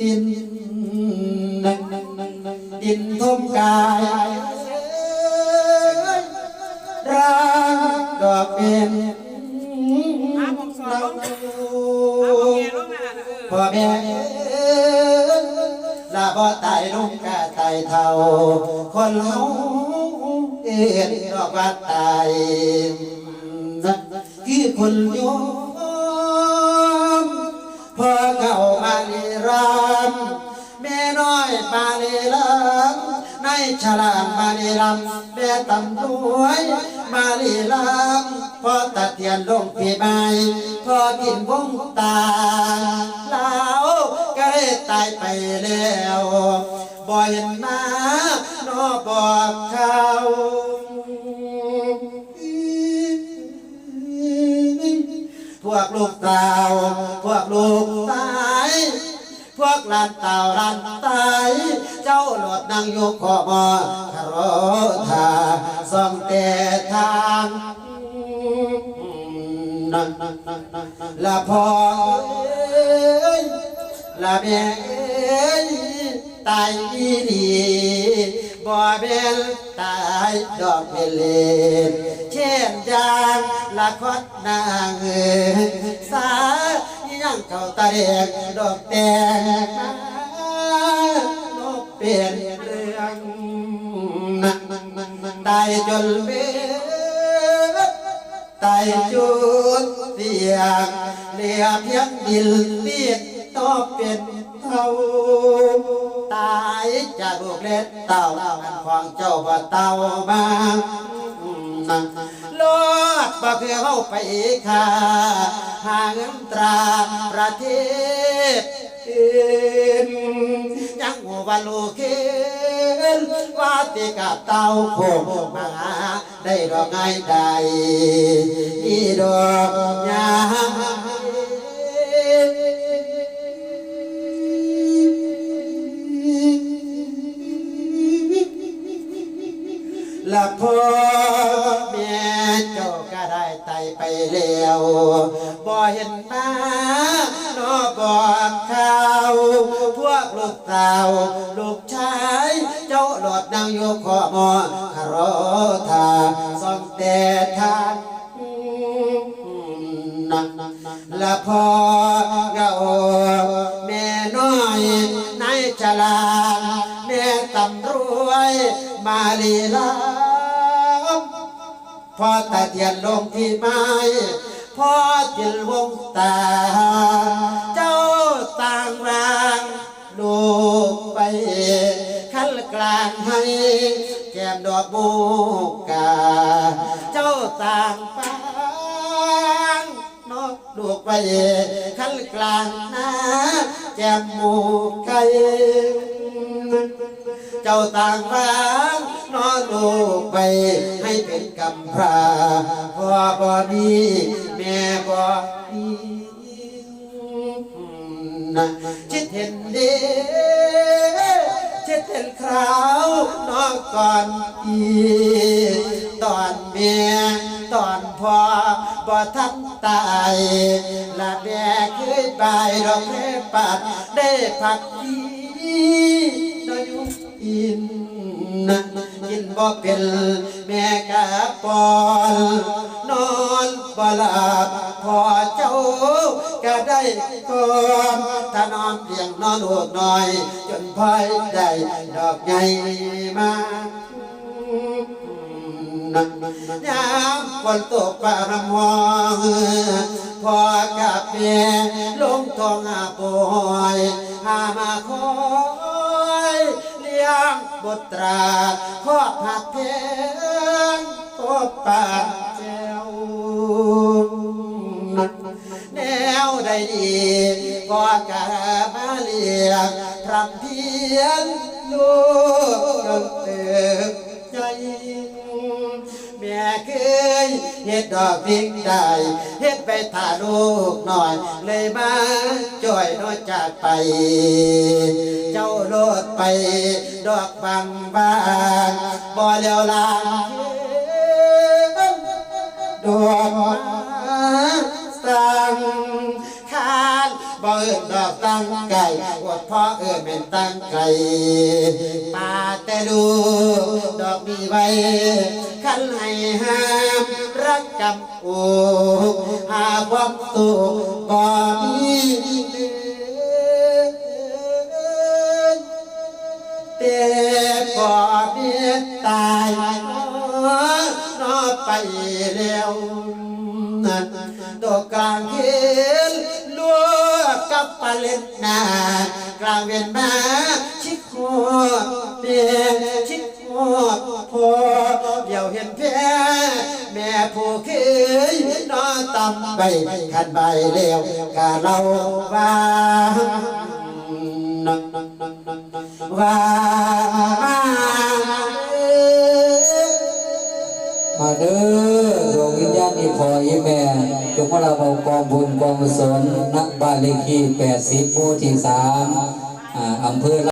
ดินดินทุ่มกายรักดอกเป็นรักพ่อแม่ลาบ่ตายลุงกะตายเท่า คนเฮาเอ็ดดอกว่าตายนี่คนโย พ่อเก่ามาลีรามแม่น้อยมาลีลำในฉลามมาลีลำแม่ตำรวยมาลีลำพ่อตะเทียนลงปีใหม่พ่อกินวงตาลาวก็ได้ตายไปแล้วบ่เห็นมานอบอกเขาพวกลูกต่าพวกลูก พวกลานเต่าลานตายเจ้าหลอดนั่งอยู่ขอบอคารทาส่องแต่ทางนั่นละพอเอ้ยละแม่เอ้ยตายดีดีบ่เป็นตายดอกเบลเลนเช่นยางละคดนางเอ้ยสา ยังเข้าตาแดงดอกแดงดอกเป็นเรื่องนั่งนั่งนั่งนั่งได้จนเบ็ดตจุดเสียงเลียเพียงดินเลียนต่อเป็นเท่าตายจากลูกเล็ดเต่าอันของเจ้าว่าเต่ามานั่ง ลดบ่คือเข้าไปค่าหาเงินตราประเทศอื่นยังหัววันลูกเขนว่าติกะเต้าโคงมาได้ดอกไงใดอีดอกยาาก็ได้ไตไปแล้วบ่เห็นมานอบอกข่าวพวกลูกสาวลูกชาย เจ้าหลอดนางอยู่ขอมอคารอทาสองแต่ทานังละพอเงาแม่น้อยนายฉลาดแม่ตำรวยมาลีลา พอตาเทียนลงที่ไม้พอจิลวงตา เจ้าต่างรางลูกไปขั้นกลางให้แก้มดอกบูกา เจ้าต่างฟางนกลูกไปขั้นกลางนาแก้มหมูไก่เจ้าต่างฟาง ลูกไปให้เป็นกำพร้าพ่อบอดีแม่บอดีนะชิดเห็นเด้ชิดเห็นคราวนอนก่อนอีตอนเมียตอนพ่อบ่ทันตายละแม่เคยไปดอกแม่ปัดได้ผักดีนอยอินนันกิน บ่เป็นแม่กะปอนนอนบ่หลับพอเจ้าก็ได้ก่อนถ้านอนเพียงนอนหัวน้อย จนพายได้ดอกใหญ่มายามฝนตกฟ้ารำหองพอกับแม่ลงทองอาปอยหามาคอย ยงบุตราขอบหักเพงพบปากแจ้วแนวใดดีก็กะมาเลียงทำเพียงลูกจนเติบใจแม่เคย เฮ็ดดอกพิงได้เฮ็ดไปถ่าลูกหน่อย เลยมาจ่อยน้อยจากไป เจ้าโลดไป ดอกบางบางบ่เลียวลางดอกมาสั่งคานบ่เอิ้นดอกตั้งไก่อดพ่อเอิญเป็นตั้งไก่ป่าแต่ดูดอกมีไว้ขันให้ห้า กกับโอ้หาความสุขบ่มีเตบ่มีตายนอไปแล้วนั่นดอกกลางเห็นลัวกับปาเล็ดนากลางเวียนมาชิดคเปีย นอนตำใบขันใบเลี้ยวกะเราว่าว่ามาเด้อดวงวิญญาณอีพออีแม่จงมาเราเอากองบุญกองกุศลณบ้านเลขที่80หมู่ที่3อ่าอำเภอ